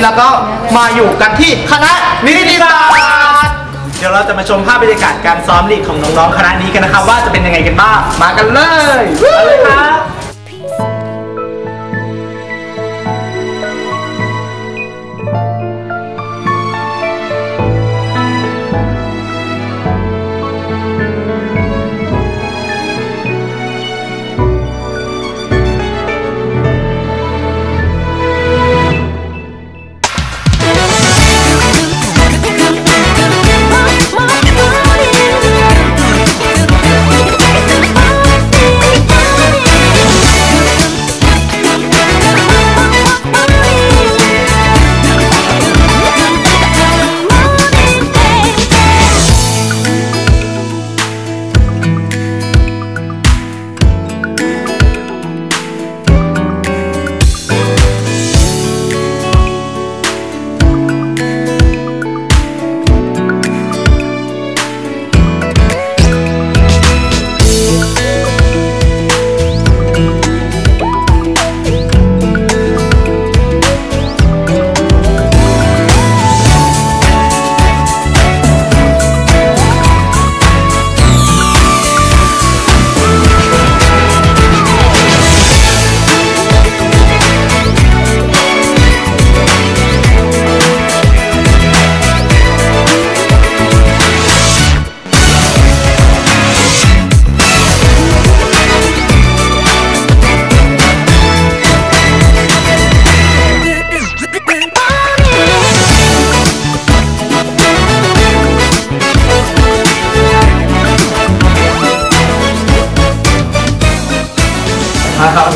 ตอนนี้เราก็มาอยู่กันที่คณะนิติศาสตร์เดี๋ยวเราจะมาชมภาพบรรยากาศการซ้อมลีดของน้องๆคณะนี้กันนะครับ ว่าจะเป็นยังไงกันบ้างมากันเลยมาเลยครับ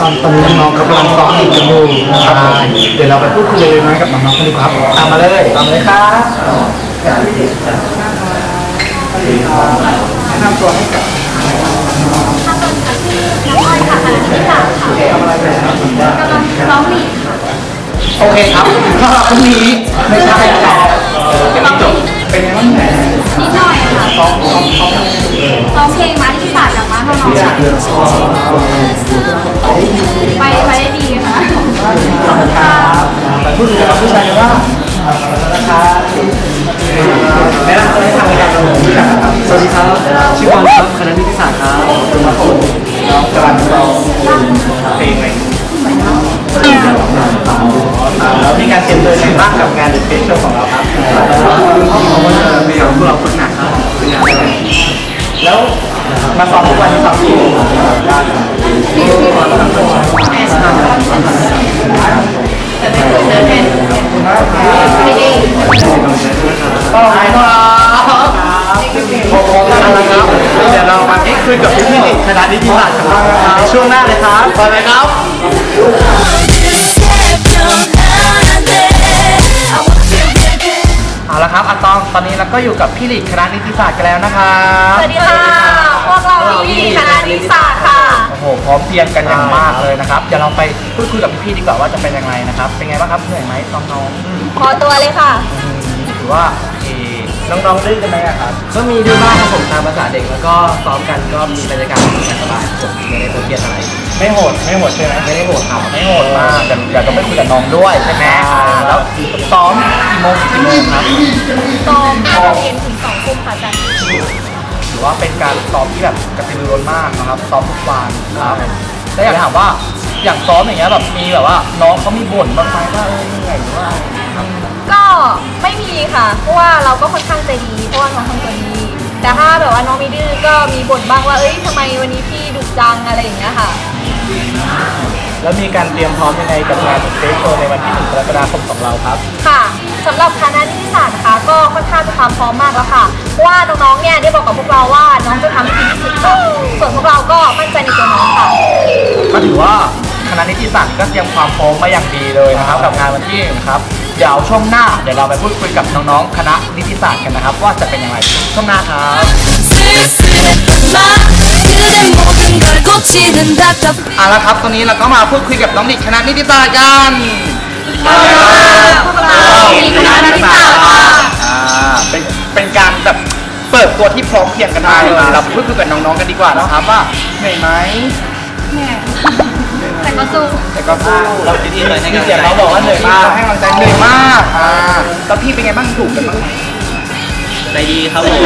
อนตอนนี้น้องๆกำลังซ้อมอีกกันอยู่ใช่เดี๋ยวเราไปพูดคุยเลยไหมกับน้องๆกันดีครับตามมาเลยตามเลยครับแนะนำตัวให้กับน้อยค่ะคณะที่สามค่ะทำอะไรไปครับกำลังซ้อมลีดค่ะโอเคครับสำหรับพรุ่งนี้ไม่ใช่ครับยังไม่จบเป็นยังไงบ้างแหนนิดหน่อยค่ะซ้อมซ้อมซ้อมซ้อมเพลงมาที่ศาสตร์จากมาเท่าน้อง ผู้ชายว่านะครับแนะนำตัวให้ทางรายการเรารู้จักครับสวัสดีครับชื่อบอลครับคณะนิติ ไปเลยครับเอาละครับอาตองตอนนี้เราก็อยู่กับพี่หลีกคณะนิติศาสตร์กันแล้วนะครับสวัสดีค่ะ พวกเราที่คณะนิติศาสตร์ค่ะ โอ้โหพร้อมเพรียงกันอย่างมากเลยนะครับเดี๋ยวเราไปพูดคุยกับพี่ๆดีกว่าว่าจะเป็นยังไงนะครับ เป็นไงบ้างครับเหนื่อยไหมน้องขอตัวเลยค่ะๆถือว่าโอเค น้องๆดื้อกันไหมอะครับก็มีด้วยบ้างครับผมตามภาษาเด็กแล้วก็ซ้อมกันก็มีบรรยากาศสบายๆผมไม่ได้เครียดอะไร ไม่โหดไม่โหดใช่ไหมไม่ได้โหดเขาไม่โหดมากแต่อยากจะไปคุยกับน้องด้วยใช่ไหมอ่าแล้วซ้อมกี่โมงถึงกี่โมงครับซ้อมห้าโมงเย็นถึงสองทุ่มค่ะอาจารย์ถือว่าเป็นการซ้อมที่แบบกระตือรือร้นมากนะครับซ้อมทุกวันครับแล้วอยากถามว่าอย่างซ้อมอย่างเงี้ยแบบมีแบบว่าน้องเขามีบ่นบ้างไหมว่าเออเหนื่อยหรือว่า อะไรอย่างเงี้ยครับ ก็ไม่มีค่ะ เพราะว่าเราก็ค่อนข้างใจดี เพราะว่าน้องคนตัวดีแต่ถ้าแบบว่าน้องมีดื้อก็มีบ่นบ้างว่า เอ้ยทำไมวันนี้พี่ดุจังอะไรอย่างเงี้ยค่ะ แล้วมีการเตรียมพร้อมยังไงกับงานเฟสโชว์ในวันที่1กรกฎาคมของเราครับ ค่ะสำหรับคณะนิติศาสตร์นะคะก็ค่อนข้างจะความพร้อมมากแล้วค่ะ เพราะว่าน้องๆ เนี่ยได้บอกกับพวกเราว่าน้องจะทำให้ดีที่สุดค่ะส่วนพวกเราก็มั่นใจในตัวน้องค่ะ ก็ถือว่าคณะนิติศาสตร์ก็เตรียมความพร้อมมาอย่างดีเลยนะครับ กับงานวันที่หนึ่งครับ เดี๋ยวช่วงหน้าเดี๋ยวเราไปพูดคุยกับน้องๆคณะนิติศาสตร์กันนะครับ ว่าจะเป็นยังไงช่วงหน้าครับ เอาละครับตอนนี้เราก็มาพูดคุยกับน้องดิกคณะนิติศาสตร์กันพวกเรามีคณะนิติศาสตร์ค่ะอ่าเป็นเป็นการแบบเปิดตัวที่พร้อมเพรียงกันมากเลยเราพูดคุยกับน้องๆกันดีกว่านะครับว่าเหนื่อยไหมแต่ ก็สู้แต่ก็สู้เราพี่ๆหน่อยให้มีกำลังเสียงใจเราบอกว่าเหนื่อยมากให้กำลังใจเหนื่อยมากอ่าแล้วพี่เป็นไงบ้างถูกกันบ้างไหมใจดีครับผม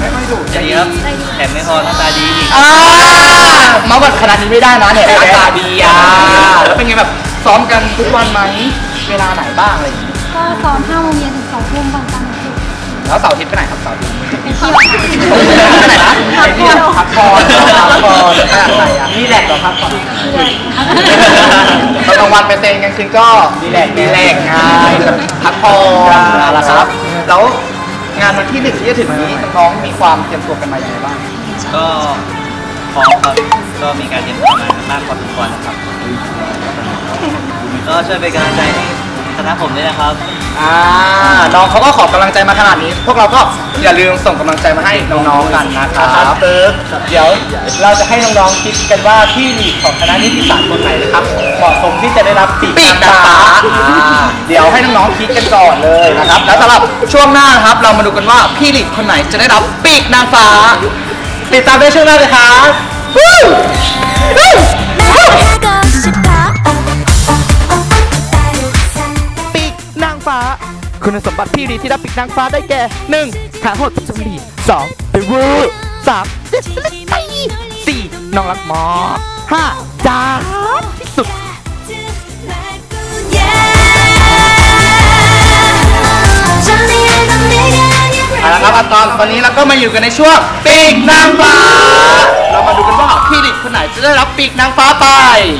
ไม่ค่อยถูกใจดีครับแถมไม่พอหน้าตาดีอีกอ่ามาบัดขนาดนี้ไม่ได้นะเนี่ยหน้าตาดีอะแล้วเป็นไงแบบซ้อมกันทุกวันไหมเวลาไหนบ้างอะไรอย่างงี้ก็ซ้อม5โมงเย็นถึง2ทุ่มบางจันทร์ถึงศุกร์ แล้วเสาร์อาทิตย์ไปไหนครับเสาร์อาทิตย์เป็นที่ไปไหนนะพักผ่อนพักผ่อนพักผ่อนอะไรอะนี่แหละเหรอพักผ่อนตอนกลางวันไปเต้นกลางคืนก็รีแลกซ์รีแลกซ์ไงพักผ่อนอะไรครับ แล้วงานวันที่หนึ่งที่จะถึงนี้น้องๆมีความเตรียมตัวกันมาอย่างไรบ้างก็พร้อมครับก็มีการเตรียมตัวมามากพอสมควรนะครับ ก็ช่วยเป็นกำลังใจให้ คณะผมด้วยนะครับ อ่าน้องเขาก็ขอกำลังใจมาขนาดนี้ พวกเราก็อย่าลืมส่งกำลังใจมาให้น้องๆกันนะครับเติร์กเดี๋ยวเราจะให้น้องๆคิดกันว่าที่ลีดของคณะนิติศาสตร์คนไหนนะครับเหมาะสมที่จะได้รับปีกนางฟ้าอ่าเดี๋ยวให้น้องๆคิดกันก่อนเลยนะครับ แล้วสำหรับช่วงหน้านะครับ เรามาดูกันว่าพี่ลีดคนไหนจะได้รับปีกนางฟ้าติดตามได้ช่วงหน้าเลยครับ คุณสมบัติที่ดีที่รับปีกนางฟ้าได้แก่ 1. ขาโหดจรีสองเป็นเวอร์สามเดสลิตีสี่น้องรักหมอห้าจ้าบที่สุดเอาละครับอาตอมตอนนี้เราก็มาอยู่กันในช่วงปีกนางฟ้า เรามาดูกันว่าพี่หลิกคนไหนจะได้รับปีกนางฟ้าไป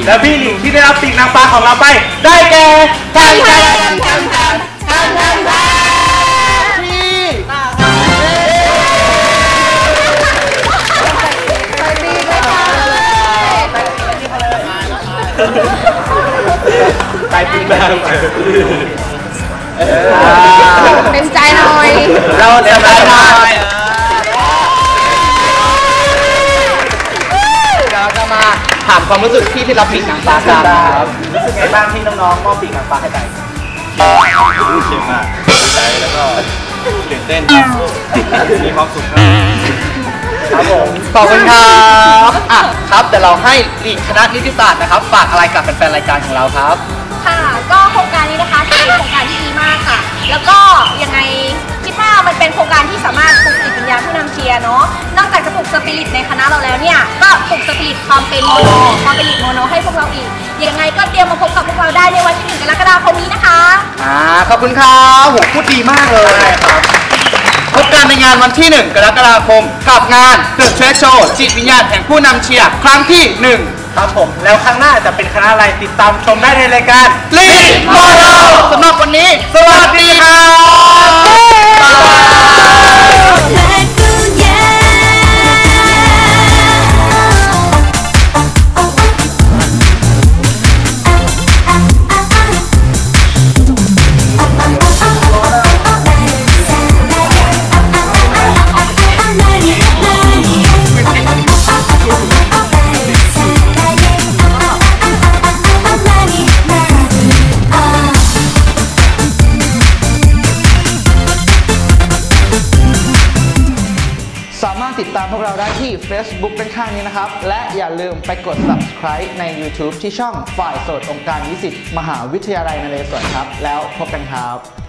และพี่หลิกที่ได้รับปีกนางฟ้าของเราไป ได้แก่แทน หน่อยเราจะไปได้เราจะมาถามความรู้สึกที่ที่รับปีกนางฟ้ากันครับรู้สึกไงบ้างที่น้องๆมอบปีกนางฟ้าให้ไปรู้สึกมากดีใจแล้วก็ตื่นเต้นมีความสุขครับครับผมขอบคุณครับอะครับเดี๋ยวเราให้ลีกคณะนิติศาสตร์นะครับ ฝากอะไรกับแฟนๆรายการของเราครับ ค่ะ ก็โครงการนี้นะคะถือเป็นโครงการที่ดีมากค่ะ แล้วก็ ยร์เนาะ นอกจากจะปลุกสปิริตในคณะเราแล้วเนี่ย ก็ปลุกสปิริตความเป็นโมโนความเป็นลีดโมโนให้พวกเราอีก ยังไงก็เตรียมมาพบกับพวกเราได้ในวันที่1กรกฎาคมนี้นะคะ อ่าขอบคุณครับโหพูดดีมากเลยครับพบกันในงานวันที่ 1 กรกฎาคม กับงาน The Trade Show จิตวิญญาณแห่งผู้นำเชียร์ครั้งที่ 1 ครับผม แล้วครั้งหน้าจะเป็นคณะอะไรติดตามชมได้ในรายการลีดโมโนสำหรับวันนี้ สวัสดีครับบ๊ พวกเราได้ที่ Facebook ด้านข้างนี้นะครับ และอย่าลืมไปกด subscribe ใน YouTube ที่ช่องฝ่ายโสดองค์การวิสิตมหาวิทยาลัยนเรศวรครับ แล้วพบกันครับ